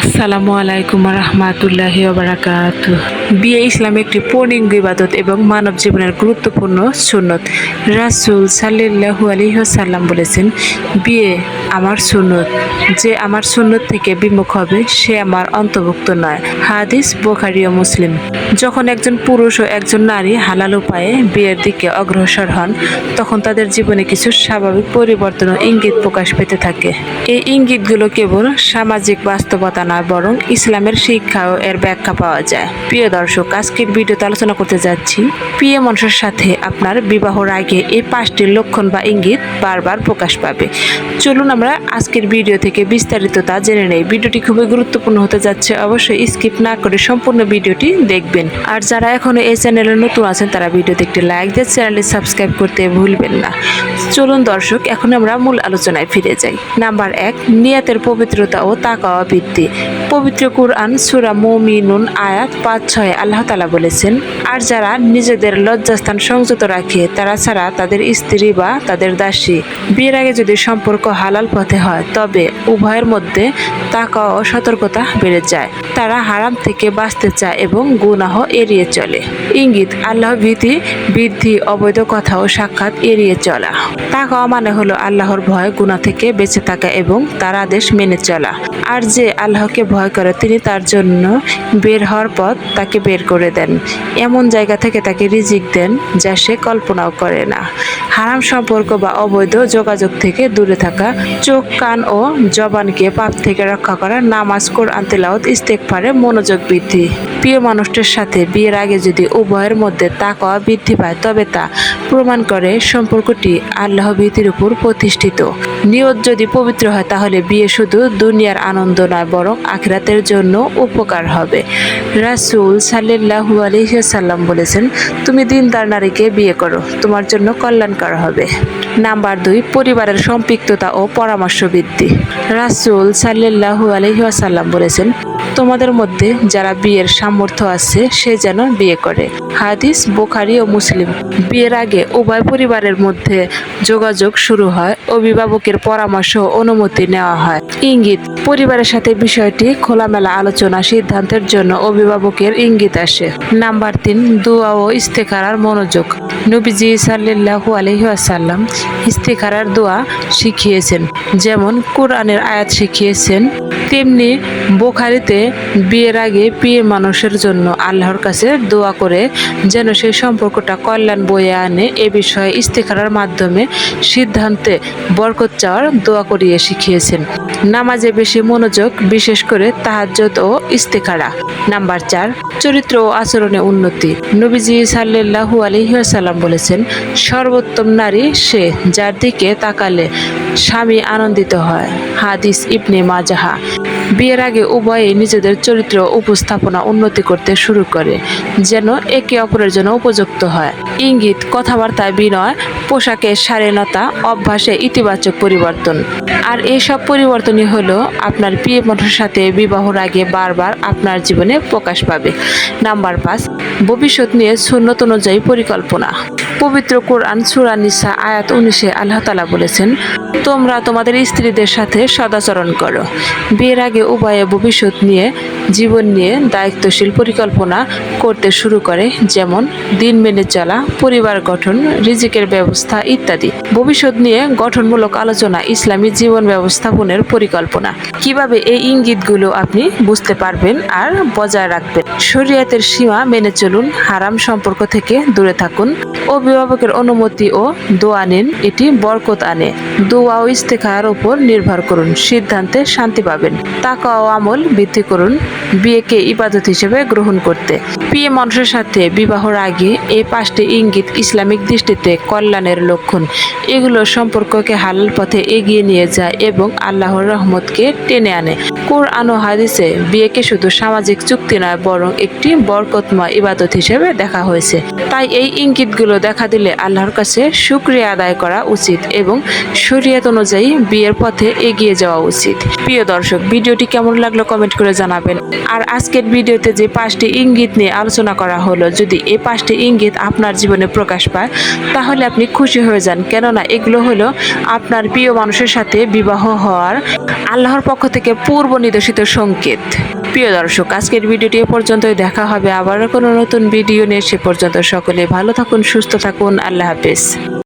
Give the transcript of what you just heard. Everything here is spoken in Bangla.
আসসালামু আলাইকুম রহমাতুল্লাহি বারাকাত বিয়ে ইসলাম একটি পূর্ণাঙ্গ ইবাদত এবং মানব জীবনের গুরুত্বপূর্ণ সুন্নত। রাসূল সাল্লাল্লাহু আলাইহি ওয়াসাল্লাম বলেছেন, বিয়ে আমার সুন্নত। যে আমার সুন্নত থেকে বিমুখ হবে, সে আমার অন্তর্ভুক্ত নয়। হাদিস বুখারী ও মুসলিম। যখন একজন পুরুষ ও একজন নারী হালাল উপায়ে বিয়ের দিকে অগ্রসর হন, তখন তাদের জীবনে কিছু স্বাভাবিক পরিবর্তন ও ইঙ্গিত প্রকাশ পেতে থাকে। এই ইঙ্গিতগুলো কেবল সামাজিক বাস্তবতা নয় বরং ইসলামের শিক্ষা এর ব্যাখ্যা পাওয়া যায়। প্রিয় দর্শক আজকের ভিডিওতে আলোচনা করতে যাচ্ছি প্রিয় মানুষের সাথে আপনার বিবাহর আগে এই পাঁচটি লক্ষণ বা ইঙ্গিত বারবার প্রকাশ পাবে। চলুন আমরা আজকের ভিডিও থেকে বিস্তারিত তা জেনে নেই। ভিডিওটি খুবই গুরুত্বপূর্ণ হতে যাচ্ছে, অবশ্যই স্কিপ না করে সম্পূর্ণ ভিডিওটি দেখবেন। আর যারা এখনও এই চ্যানেলে নতুন আছেন, তারা ভিডিওতে একটি লাইক দিয়ে চ্যানেলটি সাবস্ক্রাইব করতে ভুলবেন না। চলুন দর্শক, এখন আমরা মূল আলোচনায় ফিরে যাই। নাম্বার এক, নিয়াতের পবিত্রতা ও তাকাওয়া বৃদ্ধি Amen. পবিত্র কুরআন সুরা মুমিনুন আয়াত পাঁচ ছয় আল্লাহ তালা বলেছেন, আর যারা নিজেদের লজ্জাস্থান সংযত রাখে, তারা ছাড়া তাদের স্ত্রী বা তাদের দাসী। বিয়ের আগে যদি সম্পর্ক হালাল পথে হয়, তবে উভয়ের মধ্যে তাকা ও সতর্কতা বেড়ে যায়। তারা হারাম থেকে বাঁচতে চায় এবং গুনাহ এড়িয়ে চলে। ইঙ্গিত, আল্লাহ ভীতি, বৃদ্ধি, অবৈধ কথা ও সাক্ষাৎ এড়িয়ে চলা। তাকাওয়া মানে হলো আল্লাহর ভয় গুনাহ থেকে বেঁচে থাকা এবং তার আদেশ মেনে চলা। আর যে আল্লাহকে ভয় করে, তিনি তার জন্য বের হওয়ার পথ তাকে বের করে দেন। এমন জায়গা থেকে তাকে রিজিক দেন যা সে কল্পনাও করে না। হারাম সম্পর্ক বা অবৈধ যোগাযোগ থেকে দূরে থাকা, চোখ, কান ও জবানকে পাপ থেকে রক্ষা করা, নামাজ, কোরআন, তেলাওয়াত ইস্তেকফারে মনোযোগ বৃদ্ধি। প্রিয় মানুষটির সাথে বিয়ের আগে যদি উভয়ের মধ্যে তাকওয়া বৃদ্ধি পায়, তবে তা প্রমাণ করে সম্পর্কটি আল্লাহ ভীতির উপর প্রতিষ্ঠিত। নিয়ত যদি পবিত্র হয়, তাহলে বিয়ে শুধু দুনিয়ার আনন্দ নয়, বরং আখিরাতের জন্য উপকার হবে। রাসূল সাল্লাল্লাহু আলাইহি সাল্লাম বলেছেন, তুমি দিনদার নারীকে বিয়ে করো, তোমার জন্য কল্যাণকর হবে। নাম্বার দুই, পরিবারের সম্পৃক্ততা ও পরামর্শ বৃদ্ধি রাসূল সাল্লাল্লাহু আলাইহি সাল্লাম বলেছেন, তোমাদের মধ্যে যারা বিয়ের সামর্থ্য আছে, সে যেন বিয়ে করে। হাদিস, বোখারি ও মুসলিম। বিয়ের আগে উভয় পরিবারের মধ্যে যোগাযোগ শুরু হয়, অভিভাবকের পরামর্শ অনুমতি নেওয়া হয়। ইঙ্গিত, পরিবারের সাথে বিষয়টি খোলামেলা আলোচনা সিদ্ধান্তের জন্য অভিভাবকের ইঙ্গিত আসে। নাম্বার তিন, দোয়া ও ইস্তেখারার মনোযোগ। নবীজি সাল্লাল্লাহু আলহি আসাল্লাম ইস্তেখারার দোয়া শিখিয়েছেন। যেমন কোরআনের আয়াত শিখিয়েছেন, তেমনি বোখারিতে বিয়ের আগে বিয়ে মানুষের জন্য আল্লাহর কাছে দোয়া করে যেন সেই সম্পর্কটা কল্যাণ বয়ে আনে এ বিষয়ে ইস্তেখারার মাধ্যমে সিদ্ধান্তে বরকত চাওয়ার দোয়া করিয়ে শিখিয়েছেন। নামাজে বেশি মনোযোগ, বিশেষ করে তাহাজ্জত ও ইস্তেখারা। নাম্বার চার, চরিত্র ও আচরণে উন্নতি। নবীজি সাল্লু আলহিহাসাল্লাম বলেছেন, সর্বোত্তম নারী সে যার দিকে তাকালে স্বামী আনন্দিত হয়। হাদিস ইবনে মাজাহা। বিয়ের আগে উভয়ে নিজেদের চরিত্র উপস্থাপনা উন্নতি করতে শুরু করে, যেন একে অপরের জন্য উপযুক্ত হয়। ইঙ্গিত, কথাবার্তায় বিনয়, পোশাকে শালীনতা অভ্যাসে ইতিবাচক পরিবর্তন। আর এইসব পরিবর্তনই হলো আপনার প্রিয় মঠের সাথে বিবাহর আগে বারবার আপনার জীবনে প্রকাশ পাবে। নাম্বার পাঁচ ভবিষ্যৎ নিয়ে সুন্নত অনুযায়ী পরিকল্পনা। পবিত্র কোরআন সুরা নিসা আয়াত উনিশে আল্লাহ তালা বলেছেন, তোমরা তোমাদের স্ত্রীদের সাথে সদাচরণ করো। বিয়ের আগে উভয়ে ভবিষ্যৎ নিয়ে, জীবন নিয়ে দায়িত্বশীল পরিকল্পনা করতে শুরু করে, যেমন দিন মেনে চলা, পরিবার গঠন, রিজিকের ব্যবস্থা ইত্যাদি। ভবিষ্যৎ নিয়ে গঠনমূলক আলোচনা ইসলামী জীবন ব্যবস্থাপনের পরিকল্পনা। কীভাবে এই ইঙ্গিতগুলো আপনি বুঝতে পারবেন আর বজায় রাখবেন? শরীয়তের সীমা মেনে চলুন। হারাম সম্পর্ক থেকে দূরে থাকুন। অভিভাবকের অনুমতি ও দোয়া নিন, এটি বরকত আনে। দোয়া ও ইস্তেখার উপর নির্ভর করুন, সিদ্ধান্তে শান্তি পাবেন। তাকা ও আমল বৃদ্ধি করুন, বিয়েকে ইবাদত হিসেবে গ্রহণ করতে। প্রিয় মানুষের সাথে বিবাহর আগে এই পাঁচটি ইঙ্গিত ইসলামিক দৃষ্টিতে কল্যাণের লক্ষণ। এগুলো সম্পর্ককে হালাল পথে এগিয়ে নিয়ে যায় এবং আল্লাহর রহমতকে টেনে আনে। কোরআন ও হাদিসে বিয়েকে শুধু সামাজিক চুক্তি নয়, বরং একটি বরকতময় ইবাদত হিসেবে দেখা হয়েছে। তাই এই ইঙ্গিতগুলো দেখা দিলে আল্লাহর কাছে শুক্রিয়া আদায় করা উচিত এবং শরীয়ত অনুযায়ী বিয়ের পথে এগিয়ে যাওয়া উচিত। প্রিয় দর্শক, ভিডিওটি কেমন লাগল কমেন্ট করে জানাবেন। আর আজকের ভিডিওতে যে পাঁচটি ইঙ্গিত নিয়ে আলোচনা করা হলো, যদি এই পাঁচটি ইঙ্গিত আপনার জীবনে প্রকাশ পায়, তাহলে আপনি খুশি হয়ে যান। কেননা এগুলো হলো আপনার প্রিয় মানুষের সাথে বিবাহ হওয়ার আল্লাহর পক্ষ থেকে পূর্ব অনির্দেশিত সংকেত। প্রিয় দর্শক, আজকের ভিডিওটি এ পর্যন্তই। দেখা হবে আবার কোনো নতুন ভিডিও নিয়ে। সে পর্যন্ত সকলে ভালো থাকুন, সুস্থ থাকুন। আল্লাহ হাফেজ।